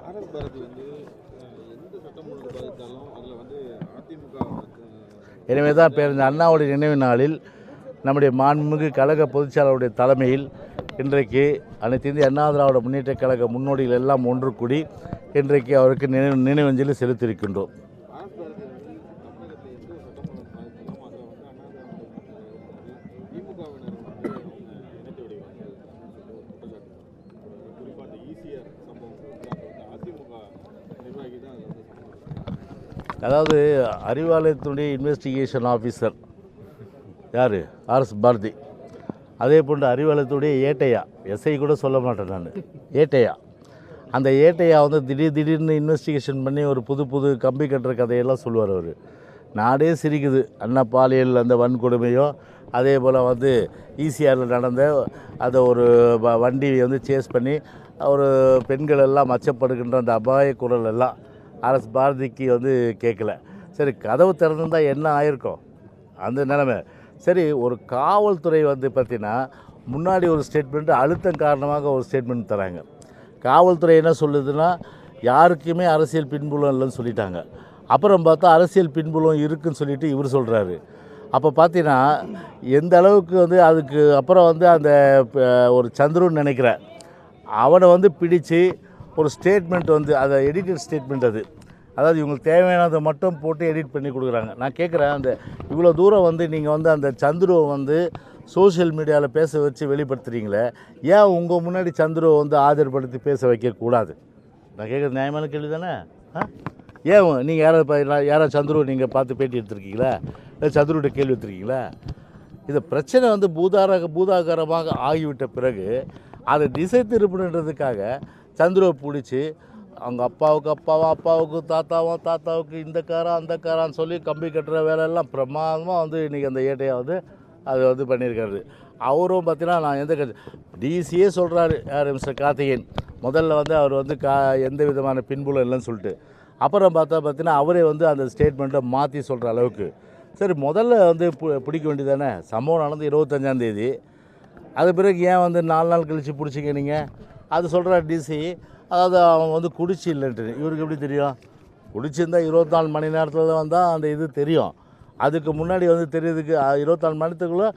RS Bharathi வந்து எந்த சட்டம் ஒழுங்கு பாதித்தாலும் அதில் வந்து அதிமுக எனவே தான் பேருந்து அண்ணாவுடைய நினைவு நாளில் நம்முடைய மாண்புமிகு கழக பொதுச்செயலாளருடைய தலைமையில் இன்றைக்கு அனைத்து இந்திய அண்ணா திராவிட முன்னேற்ற கழக முன்னோடிகள் எல்லாம் ஒன்று கூடி இன்றைக்கு அவருக்கு நினைவு நினைவஞ்சலி செலுத்தியிருக்கின்றோம் ஆர்எஸ் பாரதி அவர்கள் தமிழகத்தில் எந்த ஒரு சட்டம் ஒழுங்கு பாதித்தாலும் அதில் வந்து அண்ணா திமுகவினர் வந்து அவங்க இணைத்து விடுவாங்க குற்றச்சாட்டு குறிப்பாக அந்த ஈசிஆர் சம்பவம் வந்து அதிமுக நிர்வாகி தான் அதில் வந்து சம்பந்தம் அதாவது அறிவாலயத்தினுடைய இன்வெஸ்டிகேஷன் ஆஃபீஸர் யார்? ஆர்எஸ் பாரதி. அதே போன்று அறிவாலயத்துடைய ஏட்டையா? எஸ்ஐ கூட சொல்ல மாட்டேன் நான். ஏட்டையா? அந்த ஏட்டையா வந்து திடீர் திடீர்னு இன்வெஸ்டிகேஷன் பண்ணி ஒரு புது புது கம்பி கட்டுற கதையெல்லாம் சொல்லுவார் அவர். நாடே சிரிக்குது. அண்ணா பாலியல் அந்த வன்கொடுமையோ அதே போல் வந்து ஈசிஆரில் நடந்த அதை ஒரு வ- வண்டியை வந்து சேஸ் பண்ணி ஒரு பெண்கள் எல்லாம் மச்சப்படுகின்ற அந்த அபாய குரல் எல்லாம் அரசு பாரதிக்கு வந்து கேட்கல. சரி கதவு திறந்திருந்தா என்ன ஆயிருக்கும்? அந்த நிலைமை. சரி ஒரு காவல்துறை வந்து பார்த்தீங்கன்னா முன்னாடி ஒரு ஸ்டேட்மெண்ட் அழுத்தம் காரணமாக ஒரு ஸ்டேட்மெண்ட் தராங்க. காவல்துறை என்ன சொல்லுதுன்னா யாருக்குமே அரசியல் பின்புலம் இல்லைன்னு சொல்லிட்டாங்க. அப்புறம் பார்த்தா அரசியல் பின்புலம் இருக்குன்னு சொல்லிட்டு இவர் சொல்கிறாரு அப்போ பார்த்தீங்கன்னா எந்த அளவுக்கு வந்து அதுக்கு அப்புறம் வந்து அந்த ஒரு சந்துருன்னு நினைக்கிறேன். அவனை வந்து பிடிச்சு ஒரு ஸ்டேட்மெண்ட் வந்து அதை எடிட்டட் ஸ்டேட்மெண்ட் அது. அதாவது இவங்களுக்கு தேவையானதை மட்டும் போட்டு எடிட் பண்ணி கொடுக்குறாங்க. நான் கேட்குறேன் அந்த இவ்வளோ தூரம் வந்து நீங்கள் வந்து அந்த சந்துருவை வந்து சோஷியல் மீடியாவில் பேச வச்சு வெளிப்படுத்துகிறீங்களே ஏன் உங்கள் முன்னாடி சந்துருவை வந்து ஆதரப்படுத்தி பேச வைக்கக்கூடாது? நான் கேட்குறது நியாயமான கேள்வி தானே? ஆ? ஏன் நீங்கள் யாராவது யாராவது சந்துருவை நீங்கள் பார்த்து பேட்டி எடுத்துருக்கீங்களா? இல்லை சந்துருவிட்ட கேள்வி எடுத்துருக்கீங்களா? இந்த பிரச்சனை வந்து பூதாரக பூதாகரமாக ஆகிவிட்ட பிறகு அதை திசை திருப்பணுன்றதுக்காக சந்துருவை பிடிச்சி அவங்க அப்பாவுக்கு அப்பாவும் அப்பாவுக்கு தாத்தாவும் தாத்தாவுக்கு இந்த காரம் அந்த காரான்னு சொல்லி கம்பி கட்டுற வேலையெல்லாம் பிரமாதமாக வந்து இன்றைக்கி அந்த ஏட்டையை வந்து அது வந்து பண்ணியிருக்காரு அவரும் பார்த்தீங்கன்னா நான் எந்த கட்சி டிசியே சொல்கிறாரு யார் மிஸ்டர் கார்த்திகேயன்? முதல்ல வந்து அவர் வந்து கா எந்த விதமான பின்புலம் இல்லைன்னு சொல்லிட்டு. அப்புறம் பார்த்தா பார்த்தீங்கன்னா அவரே வந்து அந்த ஸ்டேட்மெண்ட்டை மாற்றி சொல்கிற அளவுக்கு. சரி முதல்ல வந்து பு- பிடிக்க வேண்டியதானே? சம்பவம் நடந்து இருபத்தஞ்சாந்தேதி அது பிறகு ஏன் வந்து நாலு நாள் கழித்து பிடிச்சிக்க நீங்கள் அது சொல்கிற டிசி அதாவது அவன் வந்து குடிச்சு இல்லைன்ட்டு. இவருக்கு எப்படி தெரியும்? குடிச்சிருந்தா இருபத்தாலு மணி நேரத்தில் வந்தால் அந்த இது தெரியும். அதுக்கு முன்னாடி வந்து தெரியுதுக்கு இருபத்தாலு மணி நேரத்துக்குள்ளே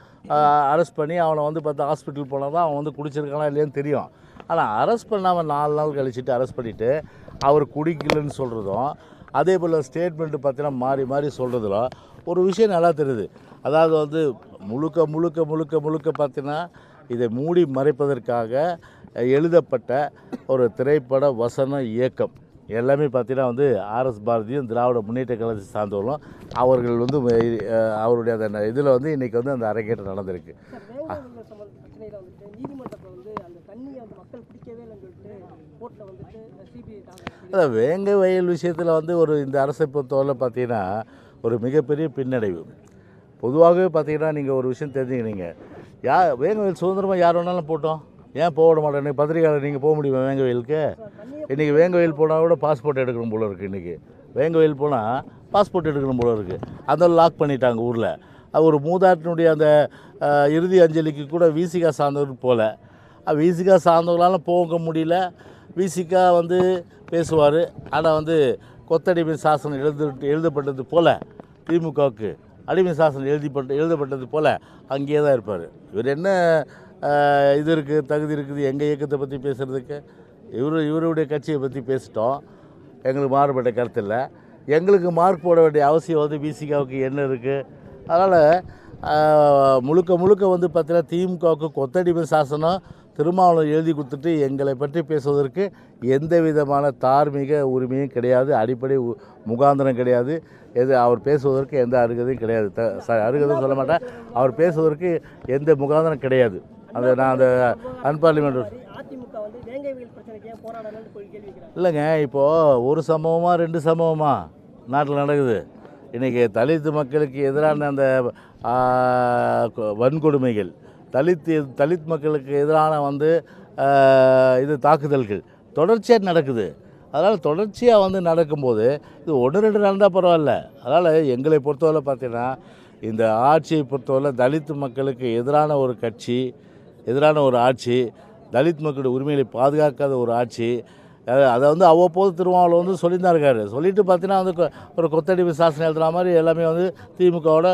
அரெஸ்ட் பண்ணி அவனை வந்து பார்த்தா ஹாஸ்பிட்டல் போனால் தான் அவன் வந்து குடிச்சிருக்கானா இல்லையான்னு தெரியும். ஆனால் அரெஸ்ட் பண்ணாமல் நாலு நாள் கழிச்சிட்டு அரெஸ்ட் பண்ணிவிட்டு அவர் குடிக்கலன்னு சொல்கிறதும் அதே போல் ஸ்டேட்மெண்ட்டு பார்த்தீங்கன்னா மாறி மாறி சொல்கிறதுல ஒரு விஷயம் நல்லா தெரியுது. அதாவது வந்து முழுக்க முழுக்க முழுக்க முழுக்க பார்த்தீங்கன்னா இதை மூடி மறைப்பதற்காக எழுதப்பட்ட ஒரு திரைப்பட வசன இயக்கம். எல்லாமே பார்த்தீங்கன்னா வந்து ஆர்எஸ் பாரதியும் திராவிட முன்னேற்ற கழகத்தை சார்ந்தவர்களும் அவர்கள் வந்து அவருடைய அந்த இதில் வந்து இன்றைக்கி வந்து அந்த அரங்கேற்றம் நடந்திருக்கு. அதான் வேங்க வயல் விஷயத்தில் வந்து ஒரு இந்த அரசை பொறுத்தவரை பார்த்தீங்கன்னா ஒரு மிகப்பெரிய பின்னடைவு. பொதுவாகவே பார்த்தீங்கன்னா நீங்கள் ஒரு விஷயம் தெரிஞ்சுக்கிறீங்க. யா வேங்க வயல் சுதந்திரமாக யார் வேணாலும் போட்டோம்? ஏன் போக மாட்டேன்? மாட்டேன் பத்திரிகையாளர் நீங்கள் போக முடியுமா வேங்க வயலுக்கு? இன்றைக்கி வேங்க வயல் போனால் கூட பாஸ்போர்ட் எடுக்கணும் போல இருக்குது இன்றைக்கி வேங்க வயல் போனால் பாஸ்போர்ட் எடுக்கணும் போல இருக்குது அந்த லாக் பண்ணிட்டாங்க ஊரில். அது ஒரு மூதாட்டினுடைய அந்த இறுதி அஞ்சலிக்கு கூட விசிகா சார்ந்தவர் போல. விசிகா சார்ந்தவர்களால் போக முடியல. விசிகா வந்து பேசுவார். ஆனால் வந்து கொத்தடிமை சாசனம் எழுது எழுதப்பட்டது போல் திமுகவுக்கு. அடிமை சாசனம் எழுதிப்பட்ட எழுதப்பட்டது போல் அங்கேயே தான் இருப்பார். இவர் என்ன இது இருக்குது தகுதி இருக்குது எங்கள் இயக்கத்தை பற்றி பேசுகிறதுக்கு இவர் இவருடைய கட்சியை பற்றி பேசிட்டோம். எங்களுக்கு மாறுபட்ட கருத்து இல்லை. எங்களுக்கு மார்க் போட வேண்டிய அவசியம் வந்து பிசிகாவுக்கு என்ன இருக்குது அதனால் முழுக்க முழுக்க வந்து பார்த்தீங்கன்னா திமுகவுக்கு கொத்தடிமை சாசனம் திருமாவளவன் எழுதி கொடுத்துட்டு எங்களை பற்றி பேசுவதற்கு எந்த விதமான தார்மீக உரிமையும் கிடையாது. அடிப்படை உ- முகாந்திரம் கிடையாது. எது அவர் பேசுவதற்கு எந்த அருகதையும் கிடையாது. த ச- அருகதையும் சொல்ல மாட்டேன். அவர் பேசுவதற்கு எந்த முகாந்திரம் கிடையாது. அந்த நான் அந்த அன்பார்லிமெண்ட் இல்லைங்க இப்போது ஒரு சம்பவமா ரெண்டு சம்பவமா நாட்டில் நடக்குது. இன்றைக்கி தலித் மக்களுக்கு எதிரான அந்த வன்கொடுமைகள். தலித் தலித் மக்களுக்கு எதிரான வந்து இது தாக்குதல்கள். தொடர்ச்சியாக நடக்குது. அதனால் தொடர்ச்சியாக வந்து நடக்கும்போது இது ஒன்று ரெண்டு நடந்தால் பரவாயில்ல. அதனால் எங்களை பொறுத்தவரை பார்த்தீங்கன்னா இந்த ஆட்சியை பொறுத்தவரை தலித் மக்களுக்கு எதிரான ஒரு கட்சி எதிரான ஒரு ஆட்சி தலித் மக்களுடைய உரிமைகளை பாதுகாக்காத ஒரு ஆட்சி அதை வந்து அவ்வப்போது திருமாவளவன் வந்து சொல்லியிருந்தாருக்காரு. தான் இருக்காரு சொல்லிட்டு பார்த்தீங்கன்னா வந்து கொ- ஒரு கொத்தடிப்பு சாசனம் எழுதுற மாதிரி எல்லாமே வந்து திமுகவோட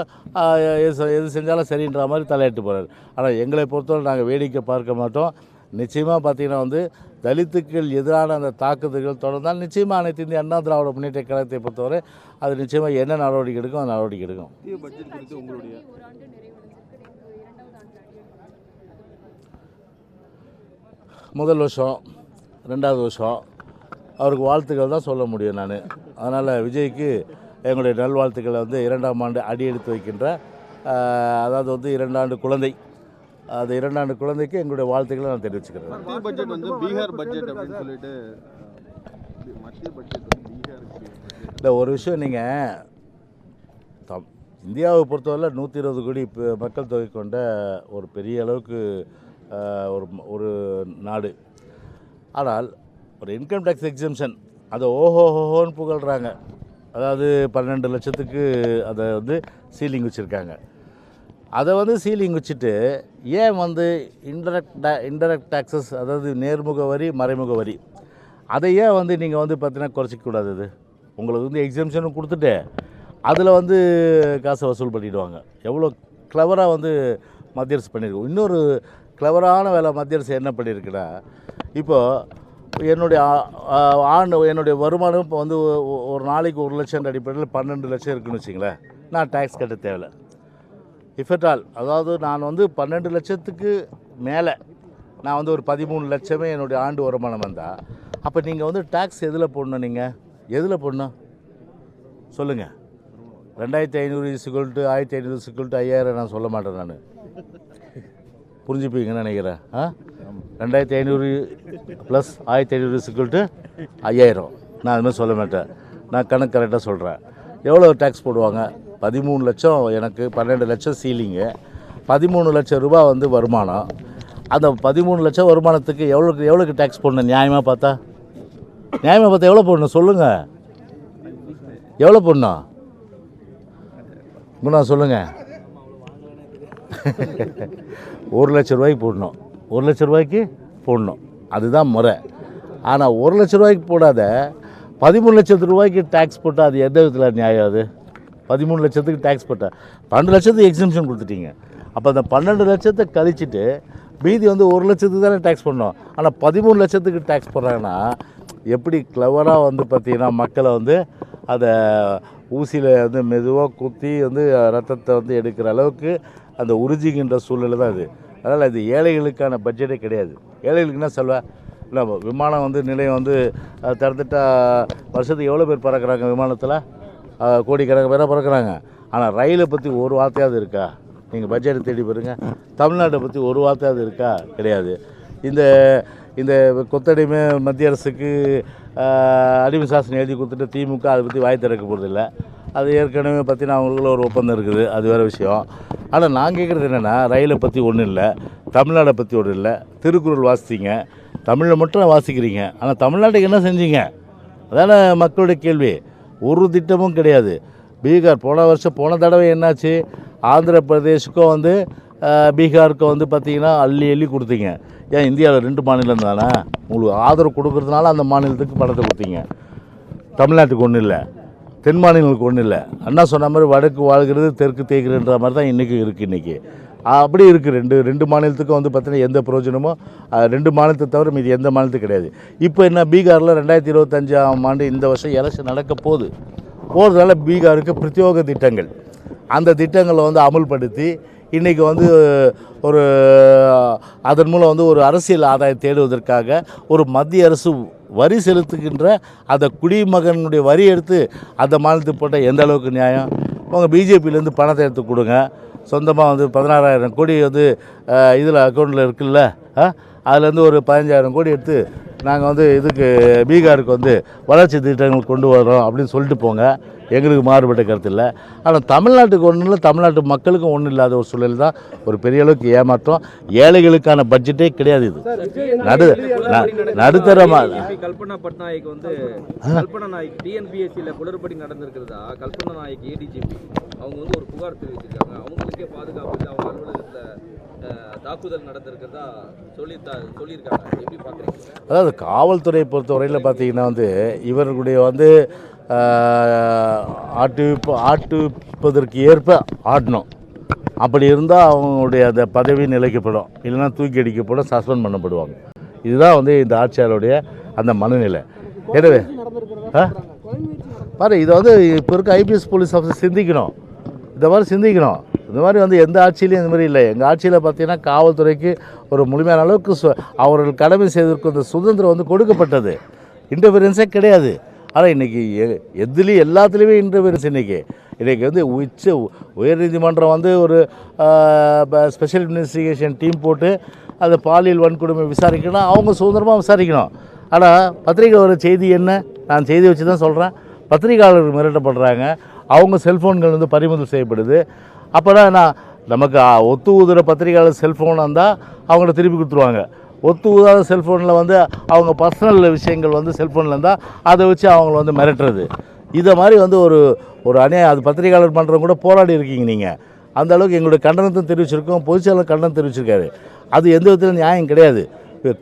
எது எது செஞ்சாலும் சரின்ற மாதிரி தலையிட்டு போகிறார் ஆனால் எங்களை பொறுத்தவரை நாங்கள் வேடிக்கை பார்க்க மாட்டோம். நிச்சயமாக பார்த்தீங்கன்னா வந்து தலித்துக்கள் எதிரான அந்த தாக்குதல்கள் தொடர்ந்தால் நிச்சயமாக அனைத்து இந்திய அண்ணா திராவிட முன்னேற்ற கழகத்தை பொறுத்தவரை அது நிச்சயமாக என்ன நடவடிக்கை எடுக்கும் அந்த நடவடிக்கை எடுக்கும் மத்திய பட்ஜெட் குறித்து உங்களுடைய ஒரு ஆண்டு நிறைவடைஞ்சிருக்கு நேற்று இரண்டாவது ஆண்டு அடியெடுத்து முதல் வருஷம் ரெண்டாவது வருஷம் அவருக்கு வாழ்த்துக்கள் தான் சொல்ல முடியும் நான். அதனால் விஜய்க்கு எங்களுடைய நல்வாழ்த்துக்களை வந்து இரண்டாம் ஆண்டு அடி எடுத்து வைக்கின்ற அதாவது வந்து இரண்டாண்டு குழந்தை. அது இரண்டாண்டு குழந்தைக்கு எங்களுடைய வாழ்த்துக்களை நான் தெரிவிச்சுக்கிறேன். மத்திய பட்ஜெட் வந்து பீகார் பட்ஜெட் அப்படின்னு சொல்லிட்டு மத்திய பட்ஜெட் இல்லை ஒரு விஷயம் நீங்கள் தம் இந்தியாவை பொறுத்தவரை நூற்றி இருபது கோடி மக்கள் தொகை கொண்ட ஒரு பெரிய அளவுக்கு ஒரு ஒரு நாடு. ஆனால் ஒரு இன்கம் டேக்ஸ் எக்ஸிம்ஷன் அதை ஓஹோஹோன்னு புகழ்கிறாங்க அதாவது பன்னெண்டு லட்சத்துக்கு அதை வந்து சீலிங் வச்சுருக்காங்க. அதை வந்து சீலிங் வச்சுட்டு ஏன் வந்து இன்டரக்ட் இன்டரக்ட் டேக்ஸஸ் அதாவது நேர்முக வரி மறைமுக வரி அதை ஏன் வந்து நீங்கள் வந்து பார்த்தீங்கன்னா குறைச்சிக்கூடாது இது? உங்களுக்கு வந்து எக்ஸாம்ஷனும் கொடுத்துட்டு அதில் வந்து காசை வசூல் பண்ணிவிடுவாங்க எவ்வளோ கிளவராக வந்து மத்திய அரசு பண்ணியிருக்கோம் இன்னொரு கிளவரான வேலை மத்திய அரசு என்ன பண்ணியிருக்குன்னா இப்போது என்னுடைய ஆண்டு என்னுடைய வருமானம் இப்போ வந்து ஒரு நாளைக்கு ஒரு லட்சம் அடிப்படையில் பன்னெண்டு லட்சம் இருக்குன்னு வச்சிங்களேன் நான் டேக்ஸ் கட்ட தேவையில்லை. இஃப் அட் ஆல் அதாவது நான் வந்து பன்னெண்டு லட்சத்துக்கு மேலே நான் வந்து ஒரு பதிமூணு லட்சமே என்னுடைய ஆண்டு வருமானம் வந்தால் அப்போ நீங்கள் வந்து டேக்ஸ் எதில் போடணும் நீங்கள் எதில் போடணும்? சொல்லுங்கள் ரெண்டாயிரத்தி ஐநூறு சிக்கல்ட்டு ஆயிரத்தி ஐநூறு சிக்கல்ட்டு ஐயாயிரம் நான் சொல்ல மாட்டேன் நான். புரிஞ்சுப்பீங்கன்னு நினைக்கிறேன். ஆ? ரெண்டாயிரத்தி ஐநூறு ப்ளஸ் ஆயிரத்தி ஐநூறு சிக்கல்ட்டு ஐயாயிரம். நான் அதுமாதிரி சொல்ல மாட்டேன். நான் கணக்கு கரெக்டாக சொல்கிறேன் எவ்வளோ டேக்ஸ் போடுவாங்க? பதிமூணு லட்சம் எனக்கு பன்னெண்டு லட்சம் சீலிங்கு பதிமூணு லட்சம் ரூபாய் வந்து வருமானம். அந்த பதிமூணு லட்சம் வருமானத்துக்கு எவ்வளோக்கு எவ்வளோக்கு டேக்ஸ் போடணும்? நியாயமாக பார்த்தா? நியாயமாக பார்த்தா எவ்வளோ போடணும்? சொல்லுங்கள் எவ்வளோ போடணும்? குணா சொல்லுங்கள் ஒரு லட்ச ரூபாய்க்கு போடணும். ஒரு லட்ச ரூபாய்க்கு போடணும். அதுதான் முறை. ஆனால் ஒரு லட்ச ரூபாய்க்கு போடாத பதிமூணு லட்சத்து ரூபாய்க்கு டேக்ஸ் போட்டால் அது எந்த விதத்தில் நியாயம் அது? பதிமூணு லட்சத்துக்கு டேக்ஸ் போட்டால் பன்னெண்டு லட்சத்துக்கு எக்ஸிபிஷன் கொடுத்துட்டீங்க. அப்போ அந்த பன்னெண்டு லட்சத்தை கழிச்சிட்டு மீதி வந்து ஒரு லட்சத்துக்கு தானே டேக்ஸ் பண்ணோம் ஆனால் பதிமூணு லட்சத்துக்கு டேக்ஸ் போடுறாங்கன்னா எப்படி கிளவராக வந்து பார்த்தீங்கன்னா மக்களை வந்து அதை ஊசியில் வந்து மெதுவாக குத்தி வந்து ரத்தத்தை வந்து எடுக்கிற அளவுக்கு அந்த உறிஞ்சிக்கின்ற சூழ்நிலை தான் இது அதனால் இது ஏழைகளுக்கான பட்ஜெட்டே கிடையாது. ஏழைகளுக்கு என்ன சொல்வ? இல்லை விமானம் வந்து நிலையம் வந்து அஹ், திறந்துட்டா வருஷத்துக்கு எவ்வளோ பேர் பறக்கிறாங்க விமானத்தில்? கோடிக்கணக்கு பேராக பறக்கிறாங்க. ஆனால் ரயிலை பற்றி ஒரு வார்த்தையாவது இருக்கா? நீங்கள் பட்ஜெட்டை தேடி பாருங்க. தமிழ்நாட்டை பற்றி ஒரு வார்த்தையாவது இருக்கா? கிடையாது. இந்த இந்த கொத்தடிமை மத்திய அரசுக்கு அடிமை சாசனம் எழுதி கொடுத்துட்டு திமுக அதை பற்றி வாய் திறக்க போகிறதில்லை அது ஏற்கனவே பார்த்தீங்கன்னா அவங்களுக்குள்ள ஒரு ஒப்பந்தம் இருக்குது. அது வேறு விஷயம். ஆனால் நான் கேட்குறது என்னென்னா ரயிலை பற்றி ஒன்றும் இல்லை. தமிழ்நாடை பற்றி ஒன்றும் இல்லை. திருக்குறள் வாசித்தீங்க தமிழில் மட்டும் வாசிக்கிறீங்க. ஆனால் தமிழ்நாட்டுக்கு என்ன செஞ்சீங்க? அதான மக்களுடைய கேள்வி. ஒரு திட்டமும் கிடையாது. பீகார் போன வருஷம் போன தடவை என்னாச்சு? ஆந்திர பிரதேஷுக்கும் வந்து பீகாருக்கும் வந்து பார்த்தீங்கன்னா அள்ளி அள்ளி கொடுத்தீங்க. ஏன் இந்தியாவில் ரெண்டு மாநிலம் தானே? உங்களுக்கு ஆதரவு கொடுக்கறதுனால அந்த மாநிலத்துக்கு பணத்தை கொடுத்தீங்க. தமிழ்நாட்டுக்கு ஒன்றும் இல்லை. தென் மாநிலங்களுக்கு ஒன்றும் இல்லை. அண்ணா சொன்ன மாதிரி வடக்கு வாழ்கிறது தெற்கு தேய்கிறன்ற மாதிரி தான் இன்றைக்கும் இருக்குது இன்றைக்கி அப்படி இருக்குது ரெண்டு ரெண்டு மாநிலத்துக்கும் வந்து பார்த்தீங்கன்னா எந்த பிரயோஜனமோ ரெண்டு மாநிலத்தை தவிர மீது எந்த மாநிலத்துக்கும் கிடையாது. இப்போ என்ன பீகாரில் ரெண்டாயிரத்தி இருபத்தஞ்சாம் ஆண்டு இந்த வருஷம் எலெக்ஷன் நடக்க போகுது. போகிறதுனால பீகாருக்கு பிரத்யோக திட்டங்கள். அந்த திட்டங்களை வந்து அமுல்படுத்தி இன்றைக்கி வந்து ஒரு அதன் மூலம் வந்து ஒரு அரசியல் ஆதாயம் தேடுவதற்காக ஒரு மத்திய அரசு வரி செலுத்துகின்ற அந்த குடிமகனுடைய வரி எடுத்து அந்த மாநிலத்துக்கு போட்டால் எந்த அளவுக்கு நியாயம்? உங்கள் பிஜேபியிலேருந்து பணத்தை எடுத்து கொடுங்க. சொந்தமாக வந்து பதினாறாயிரம் கோடி வந்து இதில் அக்கௌண்ட்டில் இருக்குல்ல அதுலேருந்து ஒரு பதினஞ்சாயிரம் கோடி எடுத்து நாங்கள் வந்து இதுக்கு பீகாருக்கு வந்து வளர்ச்சி திட்டங்கள் கொண்டு வரோம் அப்படின்னு சொல்லிட்டு போங்க. எங்களுக்கு மாறுபட்ட கருத்து இல்லை. ஆனால் தமிழ்நாட்டுக்கு ஒன்றும் இல்லை. தமிழ்நாட்டு மக்களுக்கும் ஒன்றும் இல்லாத ஒரு சூழல் தான் ஒரு பெரிய அளவுக்கு ஏமாற்றம் ஏழைகளுக்கான பட்ஜெட்டே கிடையாது இது. நடு ந- நடுத்தரமா DGP கல்பனா பட்நாயக் வந்து கல்பனா நாயக் டிஎன்பிஎஸ்சியில் குளறுபடி நடந்திருக்கிறதா? கல்பனா நாயக் ஏடிஜிபி அவங்க வந்து ஒரு புகார் தெரிவிச்சிருக்காங்க. அவங்களுக்கே பாதுகாப்பு இல்லை. அவங்க அலுவலகத்தில் தாக்குதல் நடந்திருக்கிறதா சொல்லி சொல்லியிருக்காங்க. எப்படி பார்க்குறீங்க அதாவது காவல்துறையை பொறுத்தவரையில் பார்த்தீங்கன்னா வந்து இவர்களுடைய வந்து ஆட்டுவிப்பு ஆட்டுவிப்பதற்கு ஏற்ப ஆடணும். அப்படி இருந்தால் அவங்களுடைய அந்த பதவி நிலைக்கப்படும். இல்லைன்னா தூக்கி அடிக்கப்படும் சஸ்பெண்ட் பண்ணப்படுவாங்க. இதுதான் வந்து இந்த ஆட்சியாளருடைய அந்த மனநிலை. எனவே ஆ? பாரு இதை வந்து இப்போ இருக்க ஐபிஎஸ் போலீஸ் ஆஃபீஸர் சிந்திக்கணும். இந்த மாதிரி சிந்திக்கணும். இந்த மாதிரி வந்து எந்த ஆட்சியிலையும் இந்த மாதிரி இல்லை. எங்கள் ஆட்சியில் பார்த்தீங்கன்னா காவல்துறைக்கு ஒரு முழுமையான அளவுக்கு சு- அவர்கள் கடமை செய்வதற்கு அந்த சுதந்திரம் வந்து கொடுக்கப்பட்டது. இன்டர்ஃபரன்ஸே கிடையாது. ஆனால் இன்றைக்கி எதுலேயும் எல்லாத்துலேயுமே இன்டர்ஃபரன்ஸ் இன்றைக்கி இன்றைக்கி வந்து உச்ச உயர்நீதிமன்றம் வந்து ஒரு ஸ்பெஷல் இன்வெஸ்டிகேஷன் டீம் போட்டு அந்த பாலியல் வன்கொடுமை விசாரிக்கணும் அவங்க சுதந்திரமாக விசாரிக்கணும். ஆனால் பத்திரிகை வர செய்தி என்ன? நான் செய்தி வச்சு தான் சொல்கிறேன் பத்திரிகையாளர்கள் மிரட்டப்படுறாங்க. அவங்க செல்ஃபோன்கள் வந்து பறிமுதல் செய்யப்படுது. அப்போனா நான் நமக்கு ஒத்து ஊதுற பத்திரிகையாளர் செல்ஃபோன் இருந்தால் அவங்கள திருப்பி கொடுத்துருவாங்க. ஒத்து ஊதாத செல்ஃபோனில் வந்து அவங்க பர்சனல் விஷயங்கள் வந்து செல்ஃபோனில் இருந்தால் அதை வச்சு அவங்கள வந்து மிரட்டுறது. இதை மாதிரி வந்து ஒரு ஒரு அநியாயம் அது பத்திரிகையாளர் பண்ணுறவங்க கூட போராடி இருக்கீங்க நீங்கள் அந்த அளவுக்கு எங்களுடைய கண்டனத்தை தெரிவிச்சிருக்கோம் பொதுச்செயலாளர் கண்டனம் தெரிவிச்சிருக்காரு. அது எந்த விதத்தில் நியாயம் கிடையாது.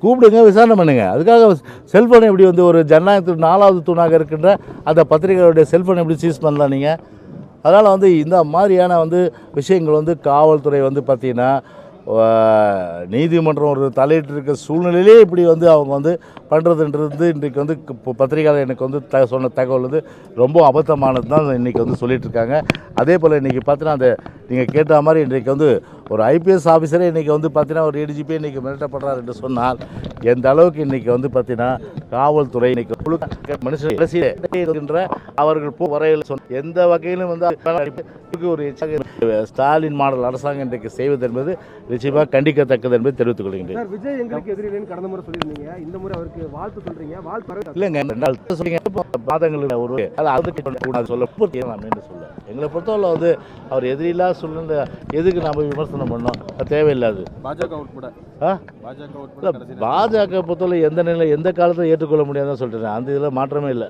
கூப்பிடுங்க விசாரணை பண்ணுங்க. அதுக்காக செல்ஃபோன் எப்படி வந்து ஒரு ஜனநாயகத்து நாலாவது தூணாக இருக்கின்ற அந்த பத்திரிகைகளுடைய செல்ஃபோன் எப்படி சீஸ் பண்ணலாம் நீங்கள் அதனால் வந்து இந்த மாதிரியான வந்து விஷயங்கள் வந்து காவல்துறை வந்து பார்த்திங்கன்னா நீதிமன்றம் ஒரு தலையிட்டு இருக்க சூழ்நிலையிலே இப்படி வந்து அவங்க வந்து பண்ணுறதுன்றது இன்றைக்கு வந்து இப்போ பத்திரிகையாளர் எனக்கு வந்து த சொன்ன தகவல் வந்து ரொம்ப அபத்தமானது தான் இன்றைக்கி வந்து சொல்லிகிட்ருக்காங்க அதே போல் இன்றைக்கி பார்த்தீங்கன்னா அந்த நீங்கள் கேட்ட மாதிரி இன்றைக்கு வந்து ஒரு ஐபிஎஸ் ஆஃபீஸரே இன்றைக்கி வந்து பார்த்தீங்கன்னா ஒரு ஏடிஜிபி இன்றைக்கி மிரட்டப்படுறார் என்று சொன்னால் எந்த அளவுக்கு இன்றைக்கி வந்து பார்த்தீங்கன்னா காவல்துறை இன்றைக்கி முழுக்க மனுஷன் இருக்கின்ற அவர்கள் போ வரையில் சொன்ன எந்த வகையிலும் வந்து ஒரு ஸ்டாலின் மாடல் அரசாங்கம் இன்றைக்கு செய்வது என்பது நிச்சயமாக கண்டிக்கத்தக்கது என்பதை தெரிவித்துக் கொள்கின்றேன். விஜய் எங்களுக்கு எதிரிலேன்னு கடந்த முறை சொல்லியிருந்தீங்க. இந்த முறை அவருக்கு வாழ்த்து சொல்றீங்க. வாழ்த்து இல்லைங்க சொல்றீங்க. மாதங்களுக்கு ஒரு அது அதுக்கு கூடாது சொல்ல சொல்ல எங்களை பொறுத்தவரை வந்து அவர் எதிரில்லா சூழ்நிலை எதுக்கு நம்ம விமர்சனம் பண்ணோம்? அது தேவையில்லாது. பாஜக உட்பட ஆ? பாஜக பொறுத்தவரை எந்த நிலை எந்த காலத்தில் ஏற்றுக்கொள்ள முடியாதுன்னு சொல்லிட்டேன் அந்த இதில் மாற்றமே இல்லை.